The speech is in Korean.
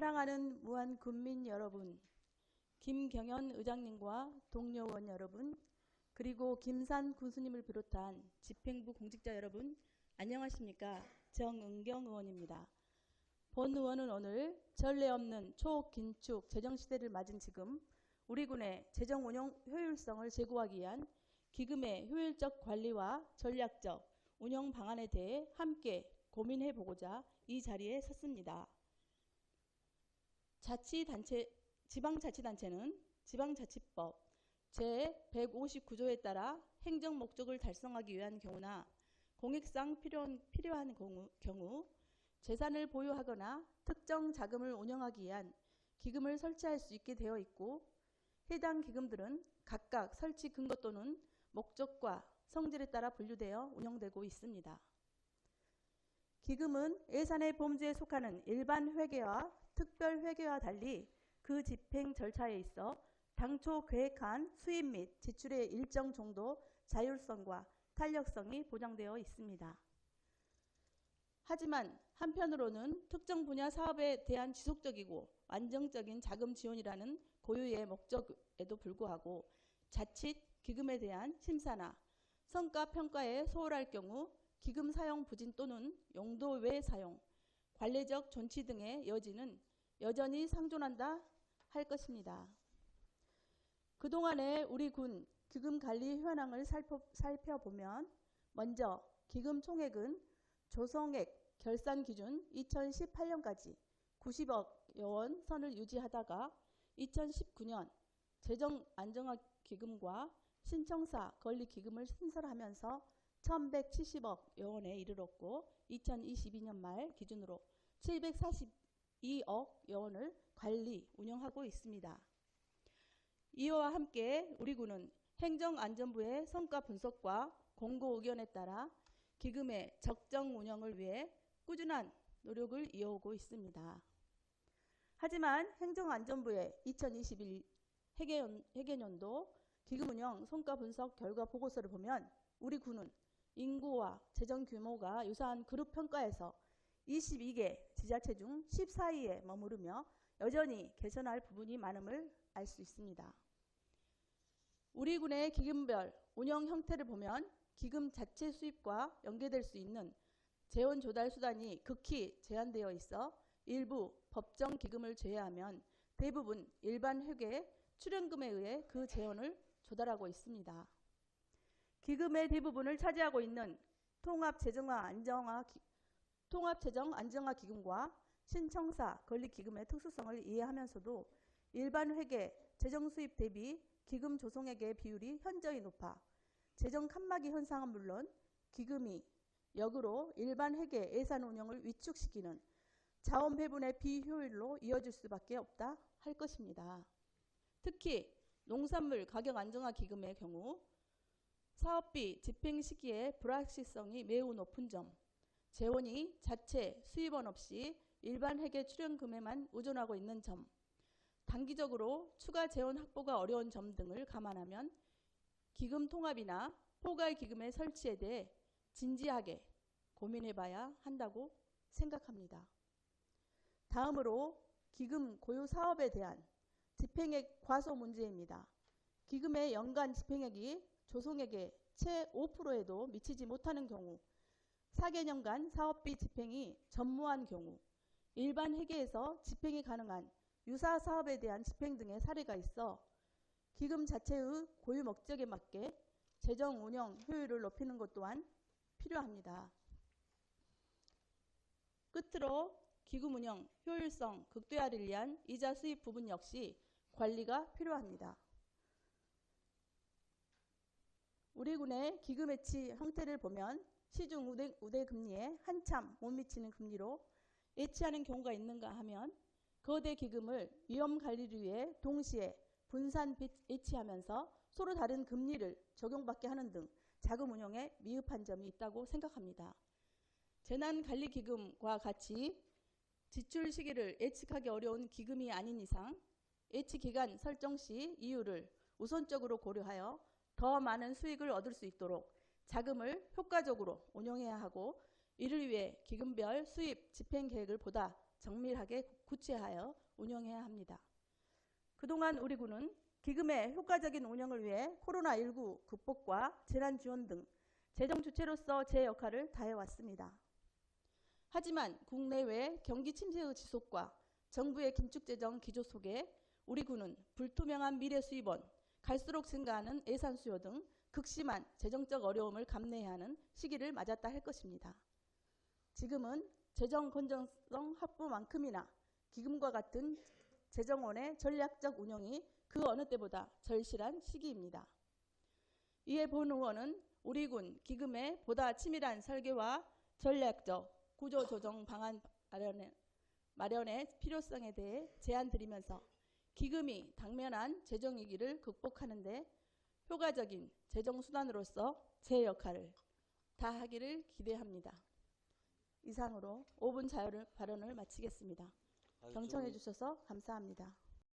사랑하는 무한 군민 여러분, 김경현 의장님과 동료 의원 여러분, 그리고 김산 군수님을 비롯한 집행부 공직자 여러분, 안녕하십니까? 정은경 의원입니다. 본 의원은 오늘 전례 없는 초긴축 재정시대를 맞은 지금 우리 군의 재정 운영 효율성을 제고하기 위한 기금의 효율적 관리와 전략적 운영 방안에 대해 함께 고민해 보고자 이 자리에 섰습니다. 자치단체, 지방자치단체는 지방자치법 제159조에 따라 행정 목적을 달성하기 위한 경우나 공익상 필요한, 필요한 경우, 경우 재산을 보유하거나 특정 자금을 운영하기 위한 기금을 설치할 수 있게 되어 있고 해당 기금들은 각각 설치 근거 또는 목적과 성질에 따라 분류되어 운영되고 있습니다. 기금은 예산의 범주에 속하는 일반 회계와 특별 회계와 달리 그 집행 절차에 있어 당초 계획한 수입 및 지출의 일정 정도 자율성과 탄력성이 보장되어 있습니다. 하지만 한편으로는 특정 분야 사업에 대한 지속적이고 안정적인 자금 지원이라는 고유의 목적에도 불구하고 자칫 기금에 대한 심사나 성과 평가에 소홀할 경우 기금 사용 부진 또는 용도 외 사용, 관례적 존치 등의 여지는 여전히 상존한다 할 것입니다. 그동안의 우리 군 기금 관리 현황을 살펴보면 먼저 기금 총액은 조성액 결산 기준 2018년까지 90억 원 선을 유지하다가 2019년 재정 안정화 기금과 신청사 건립 기금을 신설하면서 1170억 여원에 이르렀고 2022년 말 기준으로 742억 여원을 관리 운영하고 있습니다. 이와 함께 우리 군은 행정안전부의 성과 분석과 공고 의견에 따라 기금의 적정 운영을 위해 꾸준한 노력을 이어오고 있습니다. 하지만 행정안전부의 2021 회계연, 회계년도 기금운영 성과 분석 결과 보고서를 보면 우리 군은 인구와 재정 규모가 유사한 그룹 평가에서 22개 지자체 중 14위에 머무르며 여전히 개선할 부분이 많음을 알 수 있습니다. 우리 군의 기금별 운영 형태를 보면 기금 자체 수입과 연계될 수 있는 재원 조달 수단이 극히 제한되어 있어 일부 법정 기금을 제외하면 대부분 일반 회계 출연금에 의해 그 재원을 조달하고 있습니다. 기금의 대부분을 차지하고 있는 통합재정화 안정화 기, 통합재정 안정화 기금과 신청사 건립 기금의 특수성을 이해하면서도 일반 회계 재정 수입 대비 기금 조성액의 비율이 현저히 높아 재정 칸막이 현상은 물론 기금이 역으로 일반 회계 예산 운영을 위축시키는 자원 배분의 비효율로 이어질 수밖에 없다 할 것입니다. 특히 농산물 가격 안정화 기금의 경우 사업비 집행 시기의 불확실성이 매우 높은 점, 재원이 자체 수입원 없이 일반 회계 출연금에만 의존하고 있는 점, 단기적으로 추가 재원 확보가 어려운 점 등을 감안하면 기금 통합이나 포괄 기금의 설치에 대해 진지하게 고민해봐야 한다고 생각합니다. 다음으로 기금 고유 사업에 대한 집행액 과소 문제입니다. 기금의 연간 집행액이 조성액의 채 5%에도 미치지 못하는 경우 4개년간 사업비 집행이 전무한 경우 일반 회계에서 집행이 가능한 유사 사업에 대한 집행 등의 사례가 있어 기금 자체의 고유 목적에 맞게 재정 운영 효율을 높이는 것 또한 필요합니다. 끝으로 기금 운영 효율성 극대화를 위한 이자 수입 부분 역시 관리가 필요합니다. 우리 군의 기금 해치 형태를 보면 시중 우대, 우대 금리에 한참 못 미치는 금리로 예치하는 경우가 있는가 하면 거대 기금을 위험 관리를 위해 동시에 분산 예치하면서 서로 다른 금리를 적용받게 하는 등 자금 운용에 미흡한 점이 있다고 생각합니다. 재난관리기금과 같이 지출 시기를 예측하기 어려운 기금이 아닌 이상 예치 기간 설정 시 이유를 우선적으로 고려하여 더 많은 수익을 얻을 수 있도록 자금을 효과적으로 운용해야 하고 이를 위해 기금별 수입 집행 계획을 보다 정밀하게 구체하여 운영해야 합니다. 그동안 우리 군은 기금의 효과적인 운영을 위해 코로나19 극복과 재난 지원 등 재정 주체로서 제 역할을 다해왔습니다. 하지만 국내외 경기 침체의 지속과 정부의 긴축 재정 기조 속에 우리 군은 불투명한 미래 수입원, 갈수록 증가하는 예산 수요 등 극심한 재정적 어려움을 감내해야 하는 시기를 맞았다 할 것입니다. 지금은 재정 건전성 확보만큼이나 기금과 같은 재정원의 전략적 운영이 그 어느 때보다 절실한 시기입니다. 이에 본 의원은 우리 군 기금의 보다 치밀한 설계와 전략적 구조 조정 방안 마련의 필요성에 대해 제안 드리면서 기금이 당면한 재정 위기를 극복하는 데 효과적인 재정 수단으로서 제 역할을 다하기를 기대합니다. 이상으로 5분 자유 발언을 마치겠습니다. 경청해 좀 주셔서 감사합니다.